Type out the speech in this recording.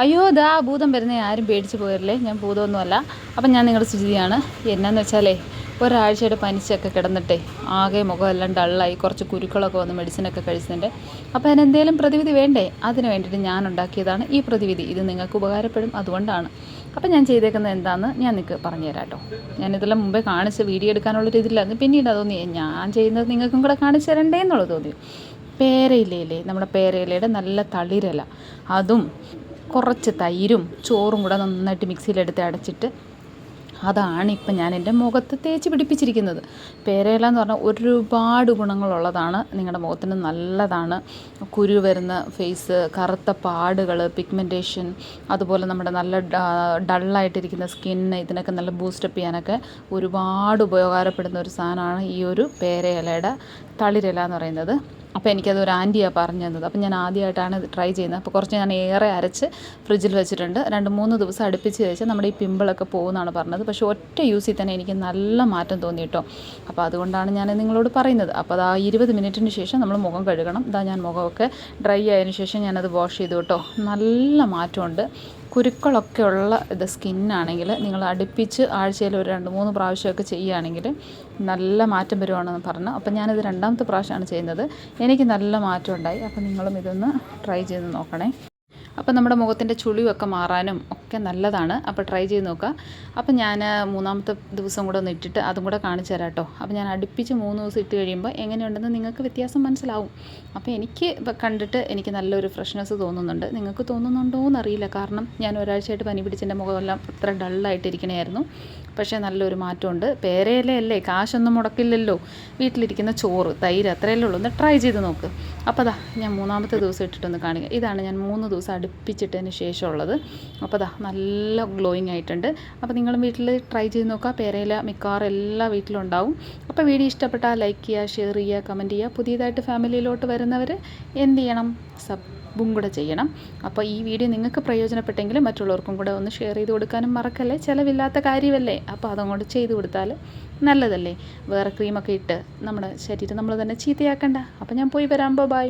അയ്യോ ഇതാ ഭൂതം വരുന്ന ആരും പേടിച്ച് പോയല്ലേ ഞാൻ ഭൂതമൊന്നുമല്ല. അപ്പം ഞാൻ നിങ്ങളുടെ സുചിതിയാണ് എന്നാന്ന് വെച്ചാലേ ഒരാഴ്ചയുടെ പനിച്ചൊക്കെ കിടന്നിട്ടേ ആകെ മുഖമെല്ലാം ഡള്ളായി കുറച്ച് കുരുക്കളൊക്കെ വന്ന് മെഡിസിനൊക്കെ കഴിച്ചതിന്റെ അപ്പോൾ അതിനെന്തേലും പ്രതിവിധി വേണ്ടേ? അതിന് വേണ്ടിയിട്ട് ഞാൻ ഉണ്ടാക്കിയതാണ് ഈ പ്രതിവിധി. ഇത് നിങ്ങൾക്ക് ഉപകാരപ്പെടും അതുകൊണ്ടാണ്. അപ്പം ഞാൻ ചെയ്തേക്കുന്നത് എന്താണെന്ന് ഞാൻ നിങ്ങൾക്ക് പറഞ്ഞുതരാം കേട്ടോ ഞാനിതെല്ലാം മുമ്പേ കാണിച്ച് വീഡിയോ എടുക്കാനുള്ള ഇതില്ലായിരുന്നു പിന്നീട് അതൊന്നും ഞാൻ ചെയ്യുന്നത് നിങ്ങൾക്കും കൂടെ കാണിച്ചു തരണ്ടേ എന്നുള്ളത് തോന്നി പേരയിലയില്ലേ നമ്മുടെ പേരയിലയുടെ നല്ല തളിരല. അതും കുറച്ച് തൈരും ചോറും കൂടെ നന്നായിട്ട് മിക്സിയിലെടുത്ത് അടച്ചിട്ട് അതാണ് ഇപ്പം ഞാൻ എന്റെ മുഖത്ത് തേച്ച് പിടിപ്പിച്ചിരിക്കുന്നത്. പേരയില എന്ന് പറഞ്ഞാൽ ഒരുപാട് ഗുണങ്ങളുള്ളതാണ്. നിങ്ങളുടെ മുഖത്തിന് നല്ലതാണ്. കുരു വരുന്ന ഫേസ് കറുത്ത പാടുകൾ പിഗ്മെന്റേഷൻ അതുപോലെ നമ്മുടെ നല്ല ഡള്ളായിട്ടിരിക്കുന്ന സ്കിന്ന് ഇതിനൊക്കെ നല്ല ബൂസ്റ്റപ്പ് ചെയ്യാനൊക്കെ ഒരുപാട് ഉപയോഗപ്പെടുന്ന ഒരു സാധനമാണ് ഈ ഒരു പേരയിലയുടെ തളിരില എന്ന് പറയുന്നത്. അപ്പോൾ എനിക്കത് ഒരു ആന്റിയാണ് പറഞ്ഞു തന്നത് അപ്പോൾ ഞാൻ ആദ്യമായിട്ടാണ് ഇത് ട്രൈ ചെയ്യുന്നത്. അപ്പോൾ കുറച്ച് ഞാൻ ഏറെ അരച്ച് ഫ്രിഡ്ജിൽ വെച്ചിട്ടുണ്ട്. രണ്ട് മൂന്ന് ദിവസം അടുപ്പിച്ച് കഴിച്ചാൽ നമ്മുടെ ഈ പിമ്പിളൊക്കെ പോകുമെന്നാണ് പറഞ്ഞത്. പക്ഷേ ഒറ്റ യൂസിൽ തന്നെ എനിക്ക് നല്ല മാറ്റം തോന്നി കേട്ടോ അപ്പോൾ അതുകൊണ്ടാണ് ഞാൻ നിങ്ങളോട് പറയുന്നത്. അപ്പോൾ അത് ആ ഇരുപത് മിനിറ്റിന് ശേഷം നമ്മൾ മുഖം കഴുകണം. ഇതാ ഞാൻ മുഖമൊക്കെ ഡ്രൈ ആയതിനു ശേഷം ഞാനത് വാഷ് ചെയ്തു കേട്ടോ നല്ല മാറ്റമുണ്ട്. കുരുക്കളൊക്കെ ഉള്ള ഇത് സ്കിന്നാണെങ്കിൽ നിങ്ങൾ അടുപ്പിച്ച് ആഴ്ചയിൽ ഒരു രണ്ട് മൂന്ന് പ്രാവശ്യമൊക്കെ ചെയ്യുകയാണെങ്കിൽ നല്ല മാറ്റം വരുവാണെന്ന് പറഞ്ഞു അപ്പം ഞാനിത് രണ്ടാമത്തെ പ്രാവശ്യമാണ് ചെയ്യുന്നത്. എനിക്ക് നല്ല മാറ്റം ഉണ്ടായി. അപ്പം നിങ്ങളും ഇതൊന്ന് ട്രൈ ചെയ്ത് നോക്കണേ. അപ്പോൾ നമ്മുടെ മുഖത്തിന്റെ ചുളിവൊക്കെ മാറാനും ഒക്കെ നല്ലതാണ്. അപ്പോൾ ട്രൈ ചെയ്ത് നോക്കുക. അപ്പോൾ ഞാൻ മൂന്നാമത്തെ ദിവസം കൂടെ ഒന്ന് ഇട്ടിട്ട് അതും കൂടെ കാണിച്ചു തരാം കേട്ടോ. അപ്പോൾ ഞാൻ അടുപ്പിച്ച് മൂന്ന് ദിവസം ഇട്ട് കഴിയുമ്പോൾ എങ്ങനെയുണ്ടെന്ന് നിങ്ങൾക്ക് വ്യത്യാസം മനസ്സിലാവും. അപ്പോൾ എനിക്ക് കണ്ടിട്ട് എനിക്ക് നല്ലൊരു ഫ്രഷ്നെസ് തോന്നുന്നുണ്ട്. നിങ്ങൾക്ക് തോന്നുന്നുണ്ടോ എന്നറിയില്ല കാരണം ഞാൻ ഒരാഴ്ചയായിട്ട് പനി പിടിച്ചെന്റെ മുഖമെല്ലാം അത്ര ഡള്ളായിട്ടിരിക്കണമായിരുന്നു പക്ഷേ നല്ലൊരു മാറ്റമുണ്ട്. പേരയിലയല്ലേ? കാശൊന്നും മുടക്കില്ലല്ലോ. വീട്ടിലിരിക്കുന്ന ചോറ് തൈര് അത്രയല്ലേ ഉള്ളൂ. ഒന്ന് ട്രൈ ചെയ്ത് നോക്ക്. അപ്പോൾ അതാ ഞാൻ മൂന്നാമത്തെ ദിവസം ഇട്ടിട്ടൊന്ന് കാണിക്കുക ഇതാണ് ഞാൻ മൂന്ന് ദിവസം അടുപ്പിച്ചിട്ടതിന് ശേഷമുള്ളത്. അപ്പോൾ അതാ നല്ല ഗ്ലോയിങ് ആയിട്ടുണ്ട്. അപ്പോൾ നിങ്ങളും വീട്ടിൽ ട്രൈ ചെയ്ത് നോക്കുക. പേരയില മിക്കവാറും എല്ലാ വീട്ടിലും ഉണ്ടാവും. അപ്പോൾ വീഡിയോ ഇഷ്ടപ്പെട്ടാൽ ലൈക്ക് ചെയ്യുക ഷെയർ ചെയ്യുക കമന്റ് ചെയ്യുക. പുതിയതായിട്ട് ഫാമിലിയിലോട്ട് വരുന്നവർ എന്ത് ചെയ്യണം? സബും കൂടെ ചെയ്യണം. അപ്പോൾ ഈ വീഡിയോ നിങ്ങൾക്ക് പ്രയോജനപ്പെട്ടെങ്കിൽ മറ്റുള്ളവർക്കും കൂടെ ഒന്ന് ഷെയർ ചെയ്ത് കൊടുക്കാനും മറക്കല്ലേ? ചിലവില്ലാത്ത കാര്യമല്ലേ? അപ്പോൾ അതങ്ങോട്ട് ചെയ്ത് കൊടുത്താൽ നല്ലതല്ലേ? വേറെ ക്രീമൊക്കെ ഇട്ട് നമ്മുടെ ശരീരം നമ്മൾ തന്നെ ചീത്തയാക്കണ്ട. അപ്പോൾ ഞാൻ പോയി വരാം. ബൈ